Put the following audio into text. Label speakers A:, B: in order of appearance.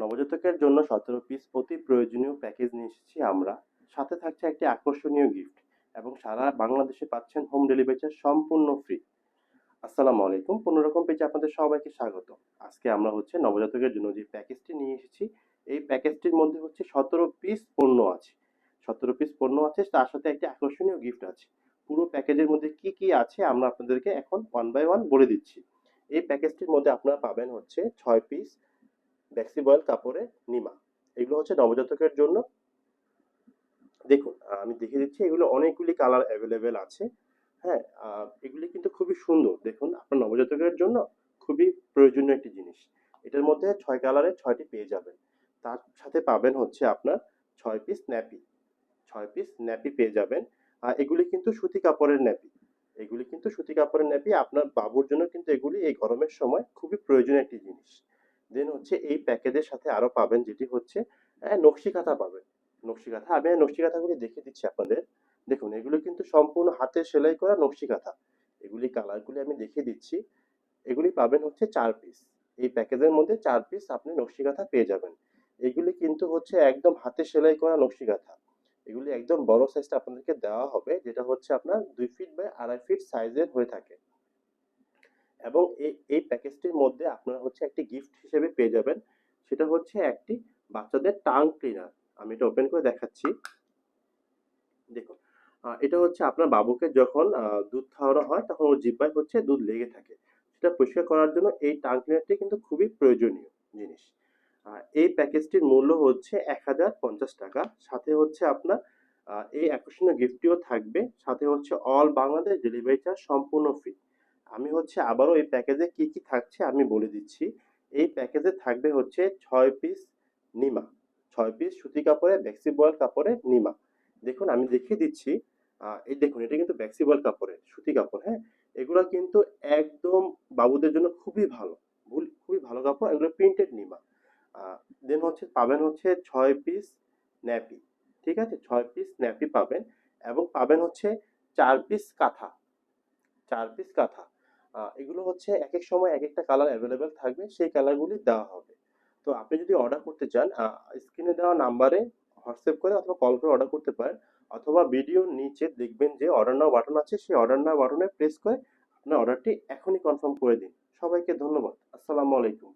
A: নবজাতকের জন্য সতেরো পিস অতি প্রয়োজনীয় প্যাকেজ নিয়ে এসেছি আমরা। সাথে থাকছে একটি আকর্ষণীয় গিফট এবং সারা বাংলাদেশে পাচ্ছেন হোম ডেলিভারি সম্পূর্ণ ফ্রি আসসালামু আলাইকুম কোনো রকম পেজে আপনাদের সবাইকে স্বাগত। আজকে আমরা হচ্ছে নবজাতকের জন্য যে প্যাকেজটি নিয়ে এসেছি, এই প্যাকেজটির মধ্যে হচ্ছে সতেরো পিস পণ্য আছে। সতেরো পিস পণ্য আছে, তার সাথে একটি আকর্ষণীয় গিফট আছে। পুরো প্যাকেজের মধ্যে কি কি আছে আমরা আপনাদেরকে এখন ওয়ান বাই ওয়ান বলে দিচ্ছি। এই প্যাকেজটির মধ্যে আপনারা পাবেন হচ্ছে ছয় পিস ব্যাক্সিবয়েল কাপড়ের নিমা এগুলো হচ্ছে নবজাতকের জন্য। দেখুন, আমি দেখিয়ে দিচ্ছি, এগুলো অনেকগুলি কালার অ্যাভেলেবেল আছে। হ্যাঁ এগুলি কিন্তু খুবই সুন্দর। দেখুন, আপনার নবজাতকের জন্য খুবই প্রয়োজনীয় একটি জিনিস। এটার মধ্যে ছয় কালারের ছয়টি পেয়ে যাবেন। তার সাথে পাবেন হচ্ছে আপনার ছয় পিস ন্যাপি ছয় পিস ন্যাপি পেয়ে যাবেন। আর এগুলি কিন্তু সুতি কাপড়ের ন্যাপি এগুলি কিন্তু সুতি কাপড়ের ন্যাপি আপনার বাবুর জন্য কিন্তু এগুলি এই গরমের সময় খুবই প্রয়োজনীয় একটি জিনিস। দেন হচ্ছে এই প্যাকেজের সাথে আরও পাবেন যেটি হচ্ছে আহ, নকশি কাঁথা পাবেন। নকশি কাঁথা আমি নকশি কাঁথাগুলি দেখে দিচ্ছি আপনাদের। দেখুন এগুলো কিন্তু সম্পূর্ণ হাতে সেলাই করা নকশি কাঁথা এগুলি কালারগুলি আমি দেখিয়ে দিচ্ছি। এগুলি পাবেন হচ্ছে চার পিস এই প্যাকেজের মধ্যে চার পিস আপনি নকশি কাঁথা পেয়ে যাবেন। এগুলি কিন্তু হচ্ছে একদম হাতে সেলাই করা নকশি কাঁথা এগুলি একদম বড় সাইজটা আপনাদেরকে দেওয়া হবে যেটা হচ্ছে আপনার দুই ফিট বাই আড়াই ফিট সাইজের হয়ে থাকে। এবং এই এই প্যাকেজটির মধ্যে আপনারা হচ্ছে একটি গিফট হিসেবে পেয়ে যাবেন। সেটা হচ্ছে একটি বাচ্চাদের টাং ক্লিনার আমি এটা ওপেন করে দেখাচ্ছি। দেখুন এটা হচ্ছে আপনার বাবুকে যখন দুধ খাওয়ানো হয়, তখন ওর জিব্বায় হচ্ছে দুধ লেগে থাকে। সেটা পরিষ্কার করার জন্য এই টাং ক্লিনারটি কিন্তু খুবই প্রয়োজনীয় জিনিস। এই প্যাকেজটির মূল্য হচ্ছে এক হাজার পঞ্চাশ টাকা। সাথে হচ্ছে আপনার এই আকর্ষণীয় গিফটটিও থাকবে। সাথে হচ্ছে অল বাংলাদেশ ডেলিভারি চার্জ সম্পূর্ণ ফ্রি আমি হচ্ছে আবারও এই প্যাকেজে কি কি থাকছে আমি বলে দিচ্ছি। এই প্যাকেজে থাকবে হচ্ছে ছয় পিস নিমা, ছয় পিস সুতি কাপড়ে ব্যাক্সি বয়েল কাপড়ের নিমা। দেখুন, আমি দেখিয়ে দিচ্ছি এই দেখুন, এটা কিন্তু ব্যাক্সি বয়েল কাপড়ের সুতি কাপড় হ্যাঁ? এগুলো কিন্তু একদম বাবুদের জন্য খুবই ভালো, ভুল, খুবই ভালো কাপড়, এগুলো প্রিন্টেড নিমা। দেন হচ্ছে, পাবেন হচ্ছে ছয় পিস ন্যাপি ঠিক আছে? ছয় পিস ন্যাপি পাবেন এবং পাবেন হচ্ছে চার পিস কাঁথা, চার পিস কাঁথা। এগুলো হচ্ছে এক এক সময় এক একটা কালার অ্যাভেলেবেল থাকবে, সেই কালারগুলি দেওয়া হবে। তো আপনি যদি অর্ডার করতে চান স্ক্রিনে দেওয়া নাম্বারে হোয়াটসঅ্যাপ করে অথবা কল করে অর্ডার করতে পারেন, অথবা ভিডিওর নিচে দেখবেন যে অর্ডার নাও বাটন আছে, সেই অর্ডার নাও বাটনে প্রেস করে আপনার অর্ডারটি এখনই কনফার্ম করে দিন। সবাইকে ধন্যবাদ। আসসালামু আলাইকুম।